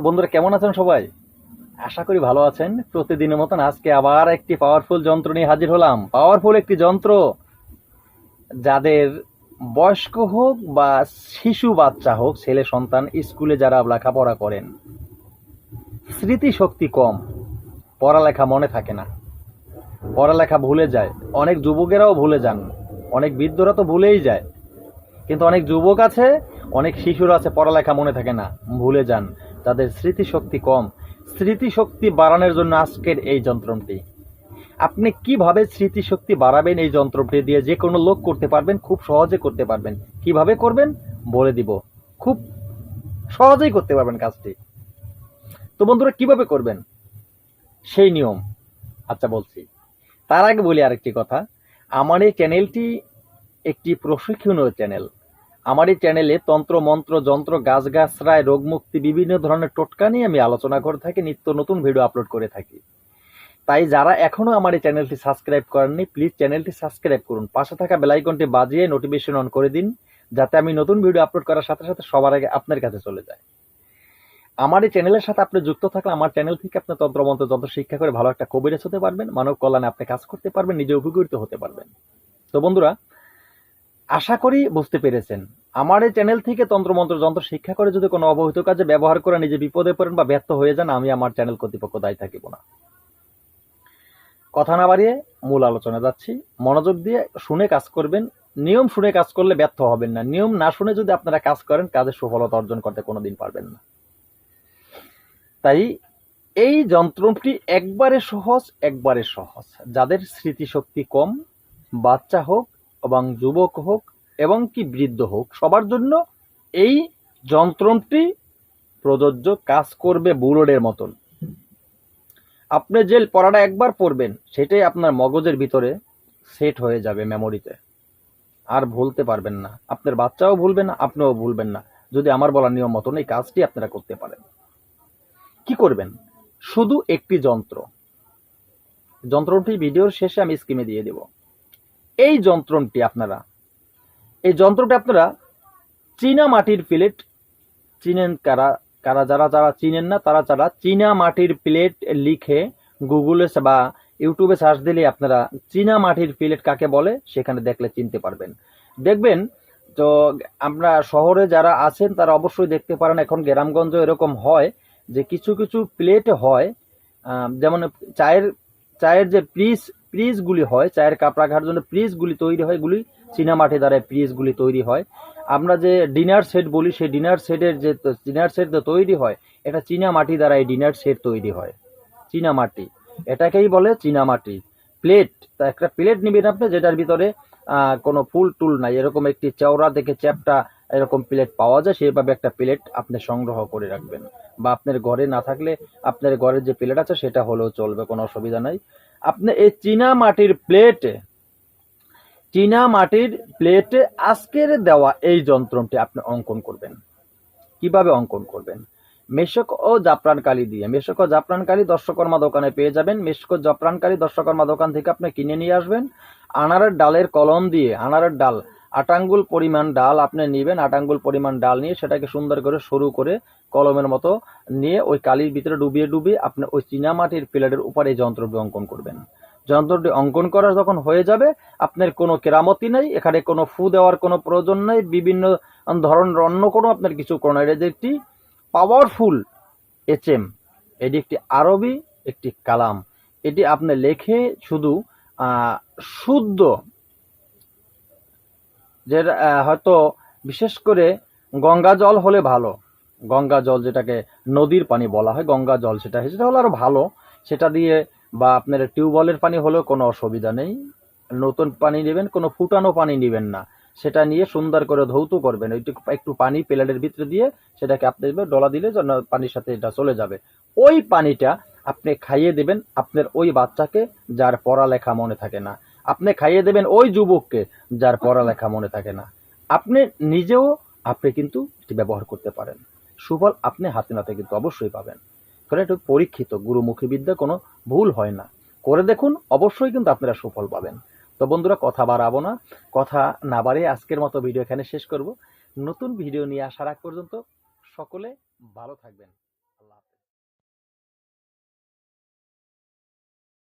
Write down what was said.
বন্ধুরা কেমন আছেন সবাই? আশা করি ভালো আছেন। প্রতিদিনের মতন আজকে আবার একটি পাওয়ারফুল যন্ত্র নিয়ে হাজির হলাম। পাওয়ারফুল একটি যন্ত্র। যাদের বয়স্ক হোক বা শিশু বাচ্চা হোক, ছেলে সন্তান, স্কুলে যারা লেখাপড়া করেন, স্মৃতিশক্তি কম, পড়ালেখা মনে থাকে না। পড়ালেখা ভুলে যায়। অনেক যুবকেরাও ভুলে যান। অনেক বৃদ্ধরা তো ভুলেই যায়। কিন্তু অনেক যুবক আছে, অনেক শিশুরা আছে, পড়ালেখা মনে থাকে না, ভুলে যান। তাদের স্মৃতিশক্তি কম। স্মৃতিশক্তি বাড়ানোর জন্য আজকের এই যন্ত্রটি। আপনি কীভাবে স্মৃতিশক্তি বাড়াবেন এই যন্ত্রটি দিয়ে যে কোনো লোক করতে পারবেন, খুব সহজে করতে পারবেন। কীভাবে করবেন? বলে দিব। খুব সহজেই করতে পারবেন কাজটি। তো বন্ধুরা, কীভাবে করবেন? সেই নিয়ম। আচ্ছা বলছি। তার আগে বলি আরেকটি কথা। আমার এই চ্যানেলটি একটি প্রশিক্ষণীয় চ্যানেল। আমার এই চ্যানেলে তন্ত্র, মন্ত্র, যন্ত্র গাছগাছরায় রোগমুক্তি বিভিন্ন ধরনের টোটকা নিয়ে আমি আলোচনা করে থাকি, নিত্য নতুন ভিডিও আপলোড করে থাকি। তাই যারা এখনও আমার এই চ্যানেলটি সাবস্ক্রাইব করেননি প্লিজ চ্যানেলটি সাবস্ক্রাইব করুন। পাশে থাকা বেলাইকনটি বাজিয়ে নোটিফিকেশন অন করে দিন, যাতে আমি নতুন ভিডিও আপলোড করার সাথে সাথে সবার আগে আপনার কাছে চলে যায়। আমার এই চ্যানেলের সাথে আপনি যুক্ত থাকলে আমার চ্যানেল থেকে আপনি তন্ত্রমন্ত্র যন্ত্র শিক্ষা করে ভালো একটা কবিরাজ হতে পারবেন মানব কল্যাণে আপনি কাজ করতে পারবেন, নিজে উপকৃত হতে পারবেন। তো বন্ধুরা আশা করি বুঝতে পেরেছেন। আমার এই চ্যানেল থেকে তন্ত্রমন্ত্র, যন্ত্র শিক্ষা করে যদি কোনো অবহিত কাজে ব্যবহার করে নিজে বিপদে পড়েন বা ব্যর্থ হয়ে যান, আমি আমার চ্যানেল কর্তৃপক্ষ দায়ী থাকিব না। কথা না বাড়িয়ে মূল আলোচনা যাচ্ছি। মনোযোগ দিয়ে শুনে কাজ করবেন। নিয়ম শুনে কাজ করলে ব্যর্থ হবেন না। নিয়ম না শুনে যদি আপনারা কাজ করেন কাজের সফলতা অর্জন করতে কোনোদিন পারবেন না। তাই এই যন্ত্রটি একবারে সহজ একবারে সহজ। যাদের স্মৃতিশক্তি কম, বাচ্চা হোক এবং যুবক হোক এবং কি বৃদ্ধ হোক, সবার জন্য এই যন্ত্রটি প্রযোজ্য কাজ করবে বুড়োডের মতন। আপনি যে পড়াটা একবার পড়বেন, সেটাই আপনার মগজের ভিতরে সেট হয়ে যাবে মেমোরিতে আর ভুলতে পারবেন না। আপনার বাচ্চাও ভুলবে না, আপনিও ভুলবেন না। যদি আমার বলা নিয়ম মতন এই কাজটি আপনারা করতে পারেন। কি করবেন? শুধু একটি যন্ত্র। যন্ত্রটি ভিডিওর শেষে আমি স্কিমে দিয়ে দেব। এই যন্ত্রটি আপনারা, এই যন্ত্রটি আপনারা চীনা মাটির প্লেট চিনেন কারা কারা যারা যারা চিনেন না, তারা যারা চীনা মাটির প্লেট লিখে গুগলে বা ইউটিউবে সার্চ দিলে আপনারা চীনা মাটির প্লেট কাকে বলে সেখানে দেখলে চিনতে পারবেন। দেখবেন, তো আমরা শহরে যারা আছেন তারা অবশ্যই দেখতে পারেন, এখন গ্রামগঞ্জ এরকম হয় যে কিছু কিছু প্লেট হয় যেমন চায়ের চায়ের যে প্রিস প্রিজগুলি হয়, চায়ের কাপ রাখার জন্য প্রিজগুলি তৈরি হয়, এগুলি চীনামাটি দ্বারা প্রিজগুলি তৈরি হয়। আমরা যে ডিনার সেট বলি, সেই ডিনার সেটের যে ডিনার সেট তৈরি হয়, এটা চীনা মাটি দ্বারা এই ডিনার সেট তৈরি হয়। চীনা মাটি। এটাকেই বলে চীনা মাটি। প্লেট, তা একটা প্লেট নিবেন আপনি, যেটার ভিতরে কোনো ফুল টুল নাই। এরকম একটি চওড়া দেখে চ্যাপটা এরকম প্লেট পাওয়া যায় সেভাবে একটা প্লেট আপনি সংগ্রহ করে রাখবেন। বা আপনার ঘরে না থাকলে আপনার ঘরের যে প্লেট আছে, সেটা হলেও চলবে, কোনো অসুবিধা নাই। আপনি এই চীনা মাটির প্লেটে চীনা মাটির প্লেটে আজকের দেওয়া এই যন্ত্রটি আপনি অঙ্কন করবেন। কীভাবে অঙ্কন করবেন? মেশক ও জাফরান কালি দিয়ে। মেশক ও জাফরান কালি দর্শকর্মা দোকানে পেয়ে যাবেন। মেশক ও দর্শকর্মা দোকান থেকে আপনি কিনে নিয়ে আসবেন। আনারের ডালের কলম দিয়ে, আনারের ডাল আটাঙ্গুল পরিমাণ ডাল আপনি নেবেন, আটাঙ্গুল পরিমাণ ডাল নিয়ে সেটাকে সুন্দর করে সরু করে কলমের মতো নিয়ে ওই কালির ভিতরে ডুবিয়ে ডুবিয়ে আপনি ওই চীনা মাটির প্লেটের উপর এই যন্ত্রটি অঙ্কন করবেন। যন্ত্রটি অঙ্কন করা যখন হয়ে যাবে, আপনার কোনো কেরামতি নেই, এখানে কোনো ফু দেওয়ার কোনো প্রয়োজন নেই, বিভিন্ন ধরনের অন্য কোনো আপনার কিছু কোনো এটা একটি পাওয়ারফুল এচ এম এটি একটি আরবি, একটি কালাম। এটি আপনি লেখে শুধু শুদ্ধ আহ, হয়তো বিশেষ করে গঙ্গা জল হলে ভালো। গঙ্গা জল যেটাকে নদীর পানি বলা হয় গঙ্গা জল সেটা সেটা হলে আরও ভালো। সেটা দিয়ে বা আপনার টিউবওয়েলের পানি হলেও কোনো অসুবিধা নেই। নতুন পানি নেবেন কোনো ফুটানো পানি নেবেন না। সেটা নিয়ে সুন্দর করে ধৌত করবেন। ওইটুকু একটু পানি প্লেটের ভিতরে দিয়ে সেটাকে আপনি ডলা দিলে যেন পানির সাথে এটা চলে যাবে। ওই পানিটা আপনি খাইয়ে দেবেন আপনার ওই বাচ্চাকে যার পড়ালেখা মনে থাকে না। আপনি খাইয়ে দেবেন ওই যুবককে যার পড়ালেখা মনে থাকে না। আপনি নিজেও, আপনি কিন্তু এটি ব্যবহার করতে পারেন। সুফল আপনি হাতে নাতে কিন্তু অবশ্যই পাবেন। ফলে একটু পরীক্ষিত, গুরুমুখী বিদ্যা কোনো ভুল হয় না। করে দেখুন, অবশ্যই কিন্তু আপনারা সুফল পাবেন। তো বন্ধুরা, কথা বাড়াবো না। কথা না বাড়িয়ে আজকের মতো ভিডিও এখানে শেষ করব। নতুন ভিডিও নিয়ে আসার আগ পর্যন্ত সকলে ভালো থাকবেন।